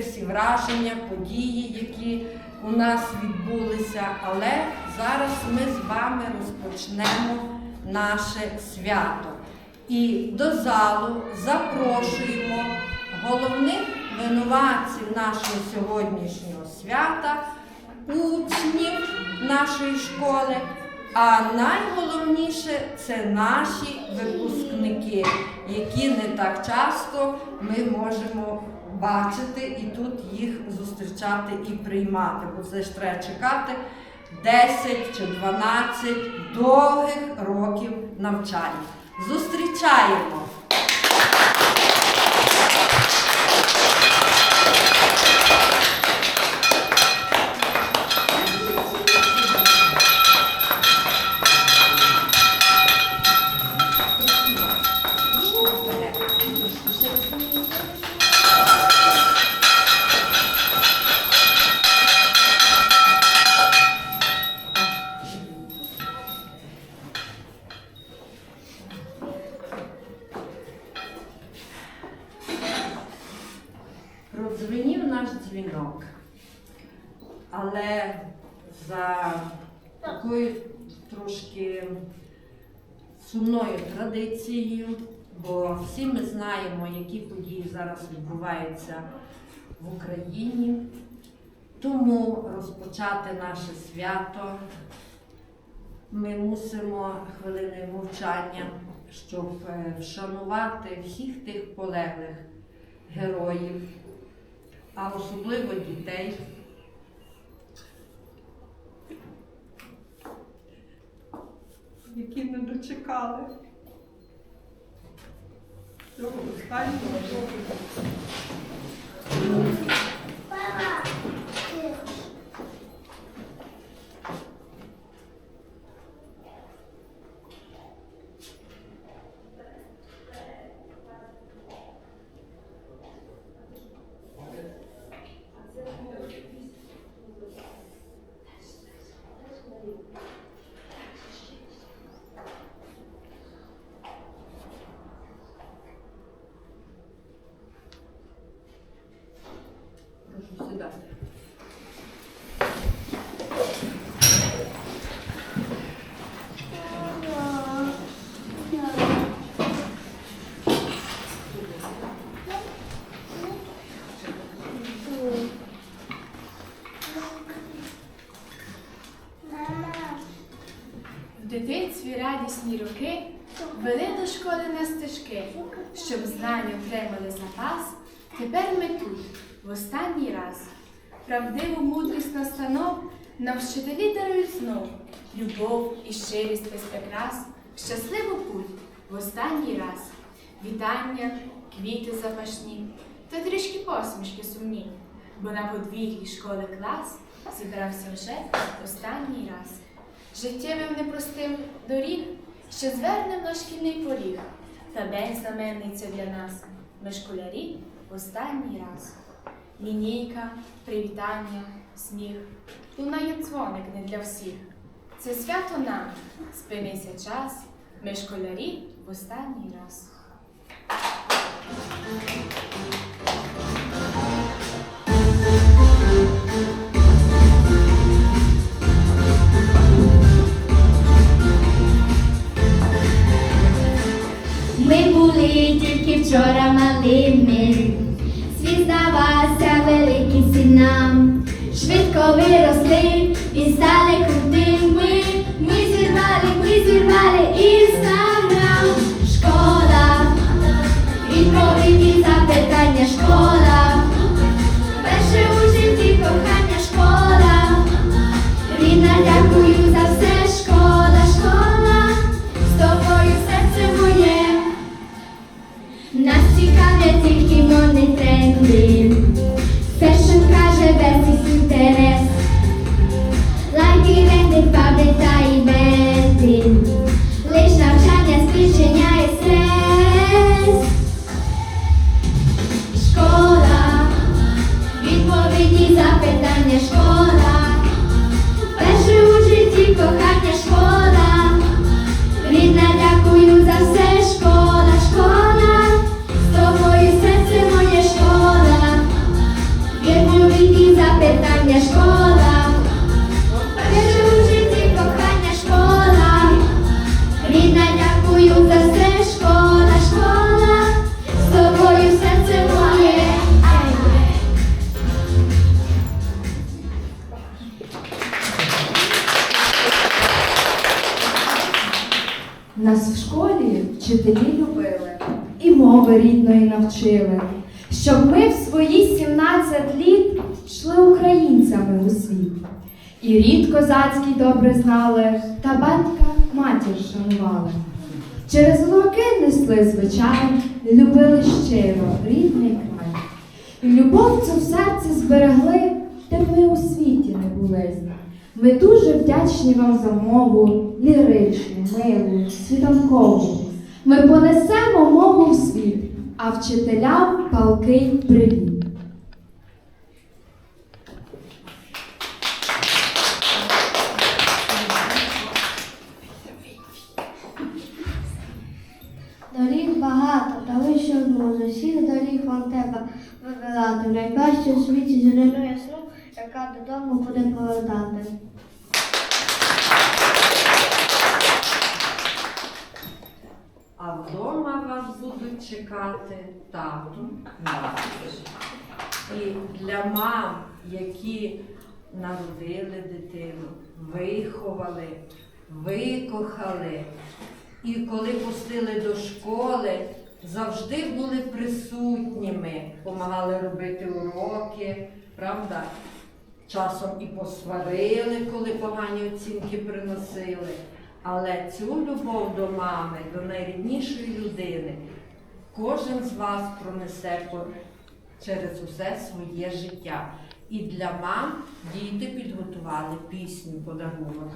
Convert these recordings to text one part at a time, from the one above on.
всі враження, події, які у нас відбулися. Але зараз ми з вами розпочнемо наше свято. І до залу запрошуємо головних винуватців нашого сьогоднішнього свята, учнів нашої школи. А найголовніше це наші випускники, які не так часто ми можемо бачити і тут їх зустрічати і приймати. Бо це ж треба чекати 10 чи 12 довгих років навчання. Зустрічаємо! Сумною традицією, бо всі ми знаємо, які події зараз відбуваються в Україні. Тому розпочати наше свято ми мусимо хвилиною мовчання, щоб е, вшанувати всіх тих полеглих героїв, а особливо дітей. Які не дочекали. Цього останнього року. Школи на стежки, щоб знання отримали запас. Тепер ми тут, в останній раз. Правдиву мудрість настанов нам вчителі дарують знов любов і щирість без прикрас, щасливу путь в останній раз. Вітання, квіти запашні та трішки посмішки сумні, бо на подвір'ї школи клас зібрався вже останній раз. Життєвим непростим доріг, що звернем на шкільний поріг, та день знаменниця для нас. Ми школярі в останній раз. Лінійка, привітання, сміх, лунає дзвоник не для всіх. Це свято нам, спинися час, ми школярі в останній раз. Вчора малими, світ здавався великим синам. Швидко виросли і стали крутими. Ми зірвали, ми зірвали інстаграм. Школа, відповіді запитання школа. entender. Вчителі любили і мови рідної навчили, щоб ми в свої 17 літ йшли українцями у світ. І рід козацький добре знали, та батька матір шанували. Через луки несли звичай, любили щиро рідний край. Любов цю в серці зберегли, де ми у світі не були. Ми дуже вдячні вам за мову, ліричну, милу, світанкову. Ми понесемо мову в світ, а вчителям палкий привіт. Доріг багато, та лише одну з усіх доріг вам треба вибирати. Найкраще у світі зелену ясну, яка додому буде повертати. А вдома вас будуть чекати тато, мати. І для мам, які народили дитину, виховали, викохали, і коли пустили до школи, завжди були присутніми, допомагали робити уроки, правда? Часом і посварили, коли погані оцінки приносили. Але цю любов до мами, до найріднішої людини, кожен з вас пронесе через усе своє життя. І для мам діти підготували пісню подарунок.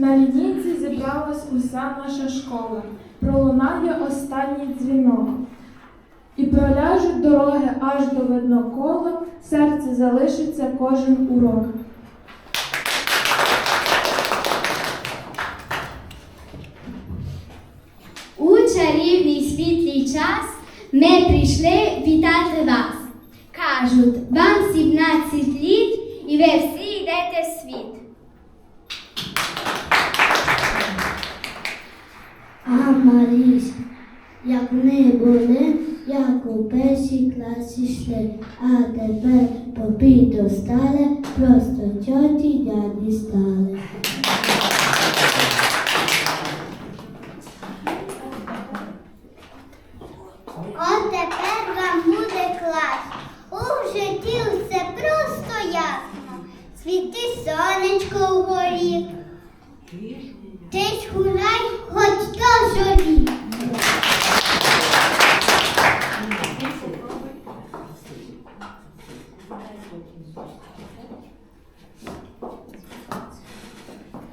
На лінійці зібралась уся наша школа, пролунає останній дзвінок. І проляжуть дороги аж до виднокола, в серці залишиться кожен урок. У чарівний світлий час ми прийшли вітати вас. Кажуть, вам 17 літ і ви всі А Марісь, як ми були, як у перший клас йшли, а тепер попіто стали, просто тьоті дяді стали. От тепер вам буде клас. У житті все просто ясно. Світи сонечко вгорі. Ж гуляй, хоч до зорі.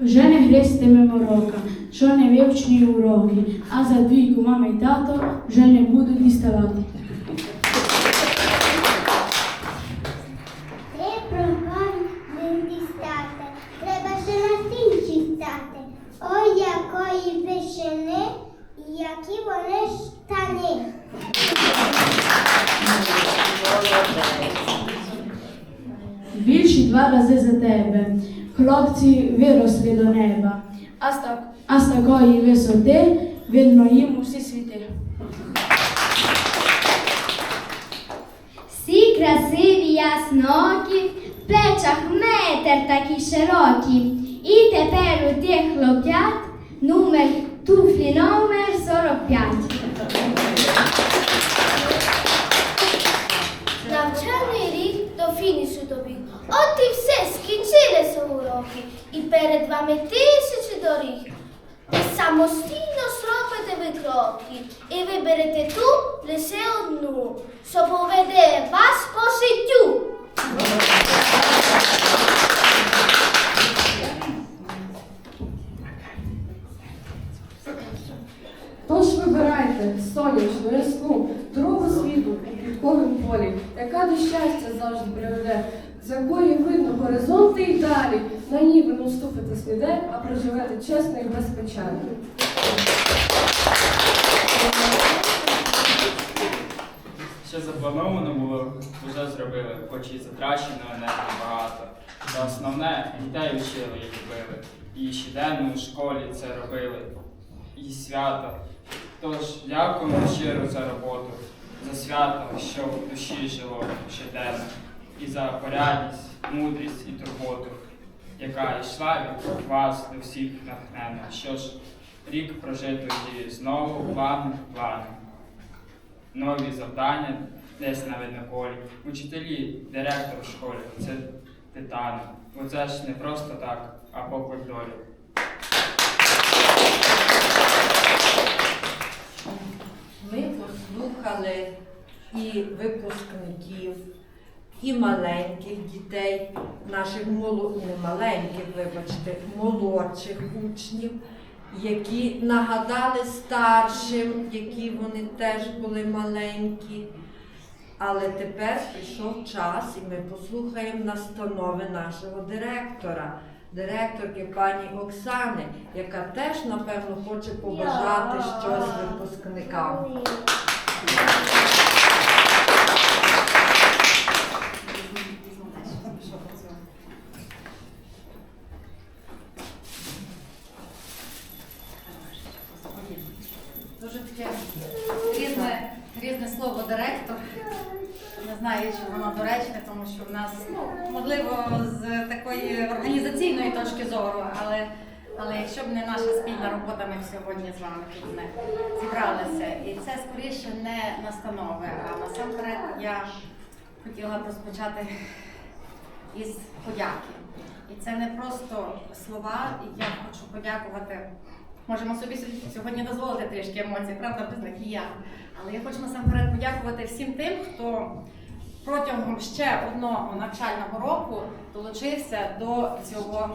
Вже не гристиме морока, що не вивчні уроки, а за двійку мама й тато вже не будуть діставати. Хлопці виросли до неба, а з, так, а з такої висоти видно їм усі світи. Всі красиві яснокі, в плечах метр такі широкі. І тепер у тих хлоп'ят номер туфлі номер 45. Навчальний рік до фінішу добіг. От і все, скінчилися уроки. І перед вами тисячі доріг. Ви самостійно зробите ви кроки. І виберете ту лише одну, що поведе вас по життю. Тож вибирайте сонячну, ясну, дорогу світу у квітковім полі, яка до щастя завжди приведе, з якої видно горизонти й далі. На ній ви не вступите сліде, а проживете чесно і без. Що заплановано було, вже зробили, хоч і затрачено енергії багато. Та основне дітей вчили і любили. І щоденно у школі це робили. І свято. Тож дякуємо щиро за роботу, за свято, що в душі жило щоденно, і за порядність, мудрість і турботу, яка йшла від вас до всіх натхненно. Що ж, рік прожитої знову плани, плани нові завдання десь на виднополі. Учителі, директор в школі це титани. Бо це ж не просто так, а поклик долі. Ми послухали і випускників, і маленьких дітей, наших моло... не маленьких, вибачте, молодших учнів, які нагадали старшим, які вони теж були маленькі. Але тепер прийшов час, і ми послухаємо настанови нашого директора, директорки пані Оксани, яка теж, напевно, хоче побажати щось випускникам. Дуже таке різне, різне слово директор. Не знаю, чи воно доречне, тому що в нас, ну, можливо, з такої організаційної точки зору, але, але якщо б не наша спільна робота, ми б сьогодні з вами тут не зібралися. І це скоріше не настанови, а насамперед я хотіла б розпочати із подяки. І це не просто слова, і я хочу подякувати. Можемо собі сьогодні дозволити трішки емоцій, правда, без них і я. Але я хочу насамперед подякувати всім тим, хто протягом ще одного навчального року долучився до цього,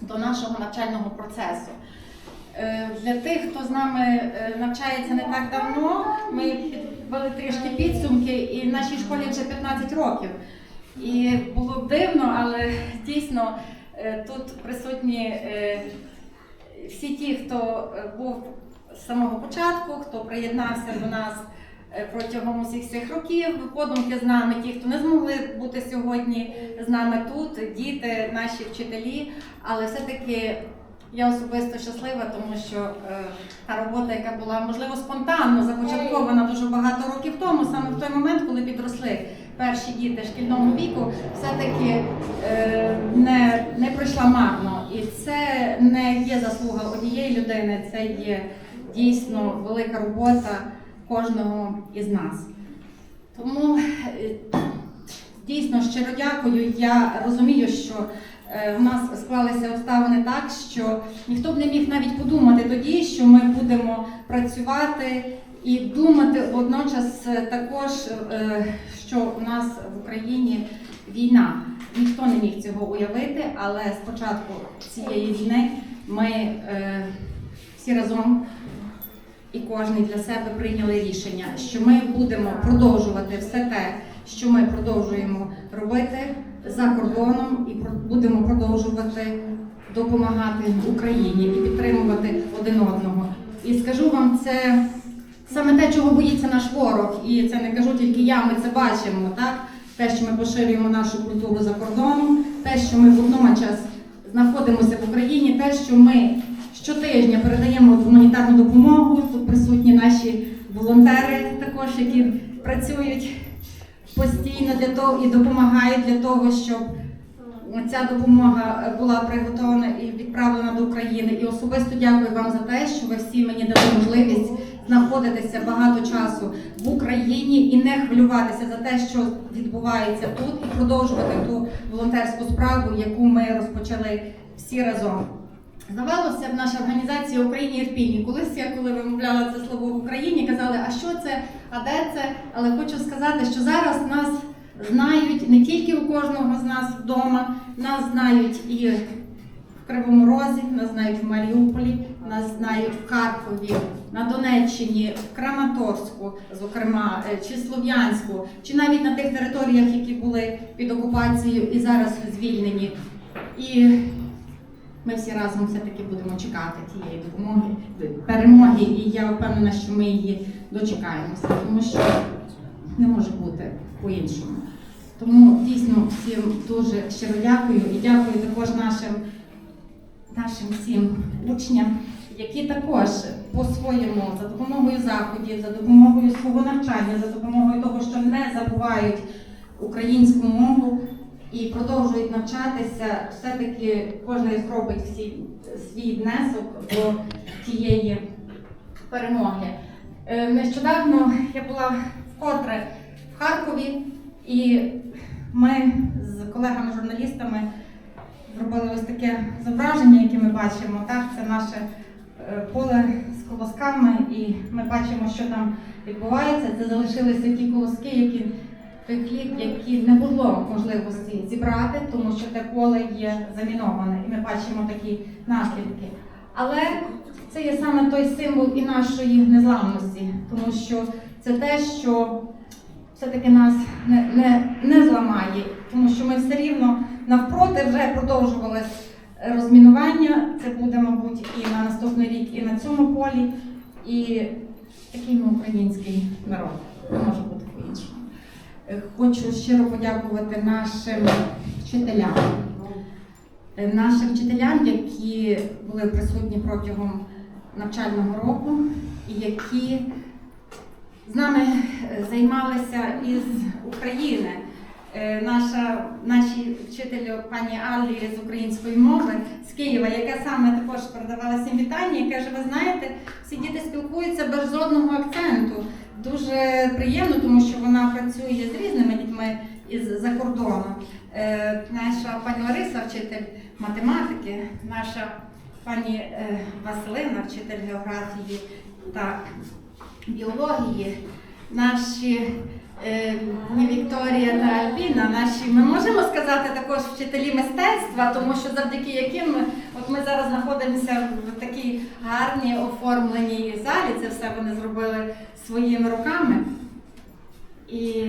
до нашого навчального процесу. Е, Для тих, хто з нами е, навчається не так давно, ми підвели трішки підсумки, і в нашій школі вже 15 років. І було б дивно, але дійсно е, тут присутні всі ті, хто був з самого початку, хто приєднався до нас е, протягом усіх цих років, подумки з нами, ті, хто не змогли бути сьогодні з нами тут, діти, наші вчителі, але все-таки Я особисто щаслива, тому що е, та робота, яка була можливо спонтанно започаткована дуже багато років тому, саме в той момент, коли підросли перші діти шкільного віку, все-таки е, не, не пройшла марно. І це не є заслуга однієї людини, це є дійсно велика робота кожного із нас. Тому е, дійсно щиро дякую. Я розумію, що е, в нас склалися обставини так, що ніхто б не міг навіть подумати тоді, що ми будемо працювати і думати водночас також, е, що у нас в Україні війна. Ніхто не міг цього уявити, але з початку цієї війни ми всі разом і кожен для себе прийняли рішення, що ми будемо продовжувати все те, що ми продовжуємо робити за кордоном, і будемо продовжувати допомагати Україні і підтримувати один одного. І скажу вам, це саме те, чого боїться наш ворог, і це не кажу тільки я, ми це бачимо, так? Те, що ми поширюємо нашу культуру за кордоном, те, що ми водночас знаходимося в Україні, те, що ми щотижня передаємо гуманітарну допомогу. Тут присутні наші волонтери, також які працюють постійно для того і допомагають для того, щоб ця допомога була приготовлена і відправлена до України. І особисто дякую вам за те, що ви всі мені дали можливість знаходитися багато часу в Україні і не хвилюватися за те, що відбувається тут, і продовжувати ту волонтерську справу, яку ми розпочали всі разом. Здавалося б, наша організація Україні Ірпіні. Колись я, коли вимовляла це слово в Україні, казали, а що це, а де це? Але хочу сказати, що зараз нас знають не тільки у кожного з нас вдома, нас знають і в Кривому Розі, нас знають в Маріуполі, нас знають в Харкові, на Донеччині, в Краматорську, зокрема, е, чи Слов'янську, чи навіть на тих територіях, які були під окупацією і зараз звільнені. І ми всі разом все-таки будемо чекати тієї допомоги, перемоги, і я впевнена, що ми її дочекаємося, тому що не може бути по-іншому. Тому дійсно всім дуже щиро дякую і дякую також нашим, нашим всім учням, які також по-своєму за допомогою заходів, за допомогою свого навчання, за допомогою того, що не забувають українську мову і продовжують навчатися, все-таки кожен із робить всі, свій внесок до тієї перемоги. Е, Нещодавно я була вкотре в Харкові, і ми з колегами-журналістами зробили ось таке зображення, яке ми бачимо. Так, це наше е, поле з колосками, і ми бачимо, що там відбувається. Це залишилися ті колоски, які той хліб, які не було можливості зібрати, тому що те поле є заміноване, і ми бачимо такі наслідки. Але це є саме той символ і нашої незламності, тому що це те, що все-таки нас не, не, не зламає, тому що ми все рівно навпроти вже продовжували розмінування. Це буде, мабуть, і на наступний рік, і на цьому полі. І такий ми український народ. Не може бути по-іншому. Е, Хочу щиро подякувати нашим вчителям, Е, нашим вчителям, які були присутні протягом навчального року і які з нами е, займалися із України. Е, Наша наші вчителі пані Аллі з української мови з Києва, яка саме також передавала всім вітання, і каже: ви знаєте, всі діти спілкуються без жодного акценту. Дуже приємно, тому що вона працює з різними дітьми із за кордону. Е, Наша пані Лариса, вчитель математики, наша пані е, Василина, вчитель географії та біології, наші е, ні Вікторія та Альбіна, наші, ми можемо сказати також вчителі мистецтва, тому що завдяки яким от ми зараз знаходимося в такій гарній оформленій залі, це все вони зробили своїми руками. І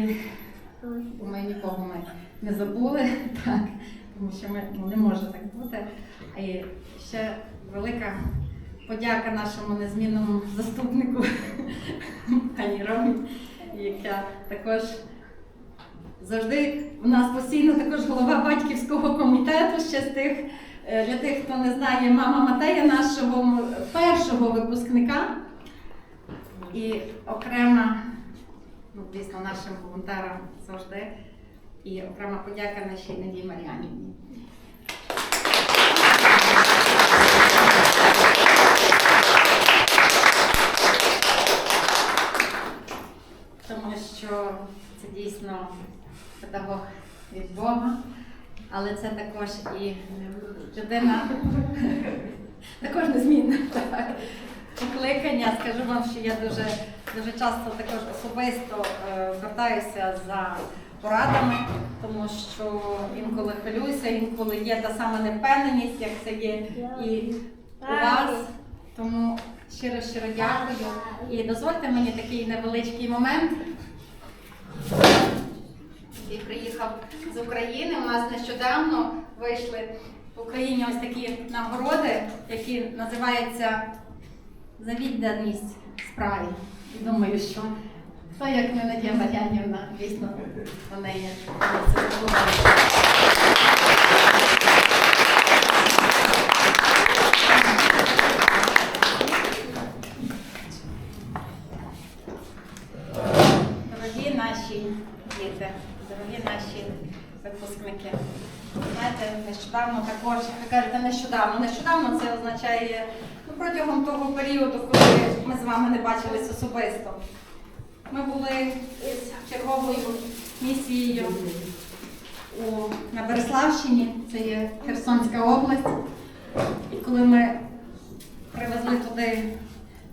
ми нікого ми не забули, так, тому що ми ну, не може так бути. І ще велика подяка нашому незмінному заступнику пані Ромі, яка також завжди у нас постійно також голова батьківського комітету ще з тих Е, Для тих, хто не знає, мама Матея нашого першого випускника. І окрема, ну, звісно, нашим волонтерам завжди. І окрема подяка нашій Надії Мар'янівні. Тому що це дійсно педагог від Бога, але це також і людина, також незмінна покликання. Скажу вам, що я дуже, дуже часто також особисто е, звертаюся за порадами, тому що інколи хвилююся, інколи є та сама невпевненість, як це є і у вас. Тому щиро щиро дякую. І дозвольте мені такий невеличкий момент. який приїхав з України. У нас нещодавно вийшли в Україні ось такі нагороди, які називаються за відданість справі. І думаю, що хто як не Надія Мар'янівна, дійсно, у неї це заслуговує. Дорогі наші діти, дорогі наші випускники. Знаєте, нещодавно також, ви кажете, нещодавно. Нещодавно це означає протягом того періоду, коли ми з вами не бачились особисто. Ми були з черговою місією у, на Береславщині, це є Херсонська область. І коли ми привезли туди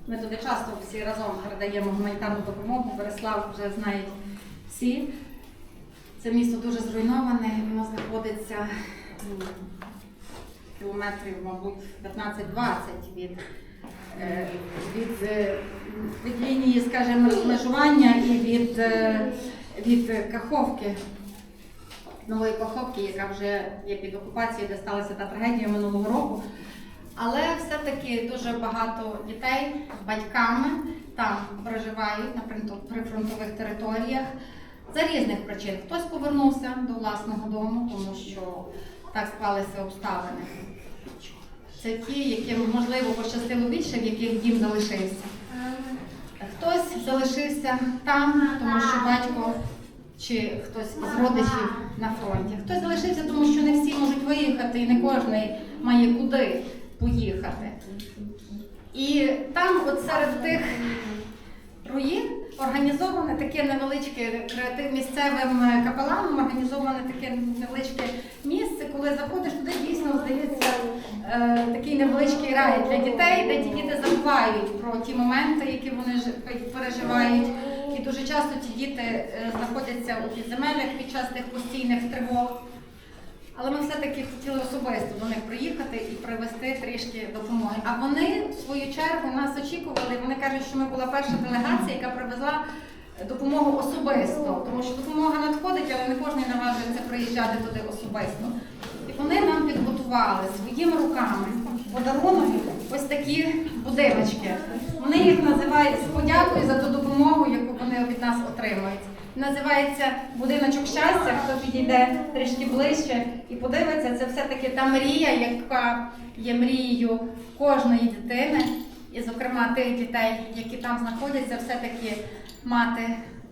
ми туди часто всі разом передаємо гуманітарну допомогу. Береслав вже знають всі. Це місто дуже зруйноване, воно знаходиться кілометрів, мабуть, 15-20 від, е, від, е, від лінії, скажімо, розмежування і від, е, від Каховки. Нової Каховки, яка вже є під окупацією, де сталася та трагедія минулого року. Але все-таки дуже багато дітей з батьками там проживають на прифронтових територіях за різних причин. Хтось повернувся до власного дому, тому що так склалися обставини. Це ті, яким можливо пощастило більше, в яких дім залишився. Хтось залишився там, тому що батько чи хтось з родичів на фронті. Хтось залишився, тому що не всі можуть виїхати, і не кожен має куди поїхати. І там, от серед тих руїн, організоване таке невеличке креатив місцевим е, капеланом, організоване таке невеличке місце, коли заходиш туди, дійсно здається е, такий невеличкий рай для дітей, де ті діти забувають про ті моменти, які вони переживають. І дуже часто ті діти е, знаходяться у підземеллях під час тих постійних тривог. Але ми все-таки хотіли особисто до них приїхати і привезти трішки допомоги. А вони, в свою чергу, нас очікували. Вони кажуть, що ми була перша делегація, яка привезла допомогу особисто, тому що допомога надходить, але не кожен наважується приїжджати туди особисто. Вони нам підготували своїми руками подарунок ось такі будиночки. Вони їх називають з подякою за ту допомогу, яку вони від нас отримують. Називається будиночок щастя. Хто підійде трішки ближче і подивиться, це все-таки та мрія, яка є мрією кожної дитини, і, зокрема, тих дітей, які там знаходяться, все-таки мати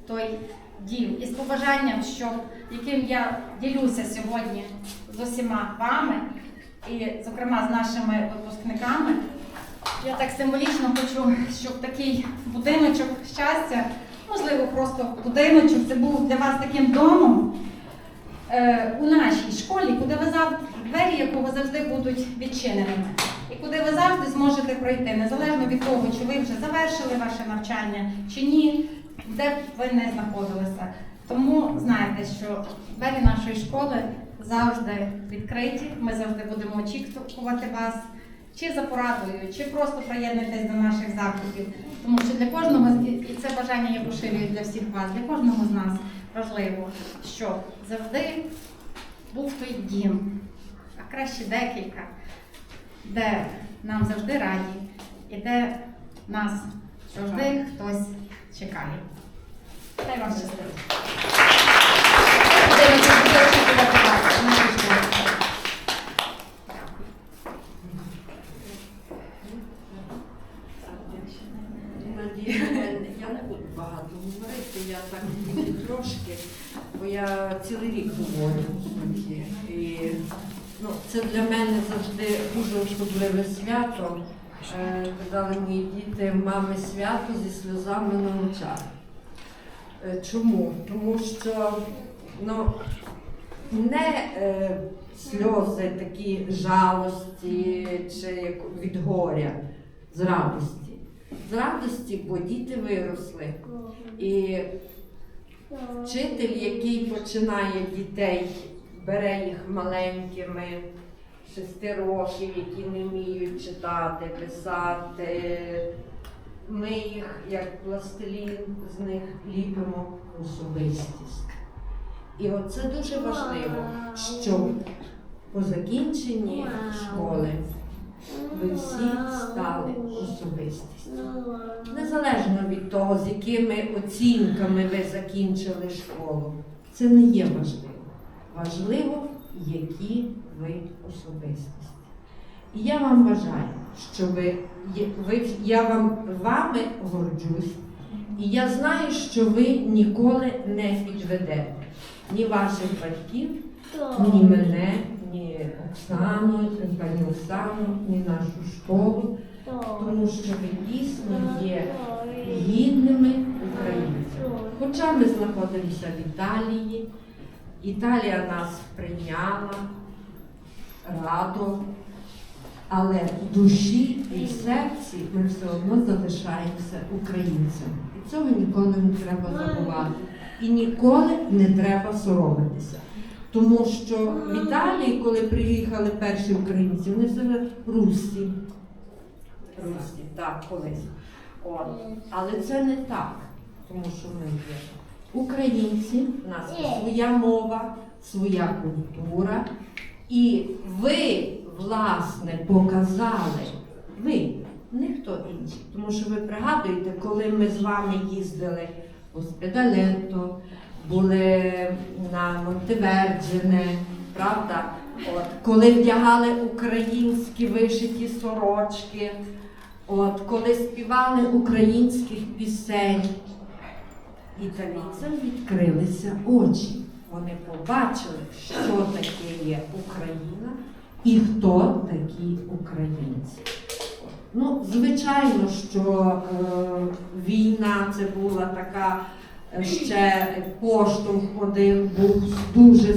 той дім. І з побажанням, що яким я ділюся сьогодні з усіма вами, і, зокрема, з нашими випускниками. Я так символічно хочу, щоб такий будиночок щастя, можливо, просто будиночок, це був для вас таким домом е, у нашій школі, куди ви завжди, двері якого завжди будуть відчиненими. І куди ви завжди зможете пройти, незалежно від того, чи ви вже завершили ваше навчання, чи ні, де б ви не знаходилися. Тому знайте, що двері нашої школи завжди відкриті. Ми завжди будемо очікувати вас чи за порадою, чи просто приєднуйтесь до наших заходів. Тому що для кожного і це бажання я поширюю для всіх вас, для кожного з нас важливо, щоб завжди був той дім, а краще декілька, де нам завжди раді і де нас завжди хтось Чекаю. Хай вам щастить. Я не буду багато говорити, я так трошки, бо я цілий рік говорю І ну, Це для мене завжди дуже особливе свято. Е, казали мої діти, мами свято зі сльозами на очах. Е, Чому? Тому що ну, не е, сльози такі жалості чи від горя, з радості. З радості, бо діти виросли. І вчитель, який починає дітей, бере їх маленькими, шести років, які не вміють читати, писати. Ми їх, як пластилін, з них ліпимо особистість. І оце дуже важливо, що по закінченні школи ви всі стали особистістю. Незалежно від того, з якими оцінками ви закінчили школу, це не є важливо. Важливо, які ви особистості. І я вам бажаю, що ви, ви я вам вами горджусь, і я знаю, що ви ніколи не підведете ні ваших батьків, ні мене, ні Оксану, ні пані Оксану, ні нашу школу, тому що ви дійсно є гідними українцями. Хоча ми знаходимося в Італії, Італія нас прийняла радо, але в душі і в серці ми все одно залишаємося українцями. І цього ніколи не треба забувати. І ніколи не треба соромитися. Тому що в Італії, коли приїхали перші українці, вони все русі. Русі, так, колись. От. Але це не так, тому що ми є українці, у нас своя мова, своя культура. І ви, власне, показали, ви, не хто інший. Тому що ви пригадуєте, коли ми з вами їздили по Спедалето, були на Монтеверджине, правда? От, коли вдягали українські вишиті сорочки, от, коли співали українських пісень, італійцям відкрилися очі. Вони побачили, що таке є Україна і хто такі українці. Ну, звичайно, що е, війна це була така е, ще поштовх один був дуже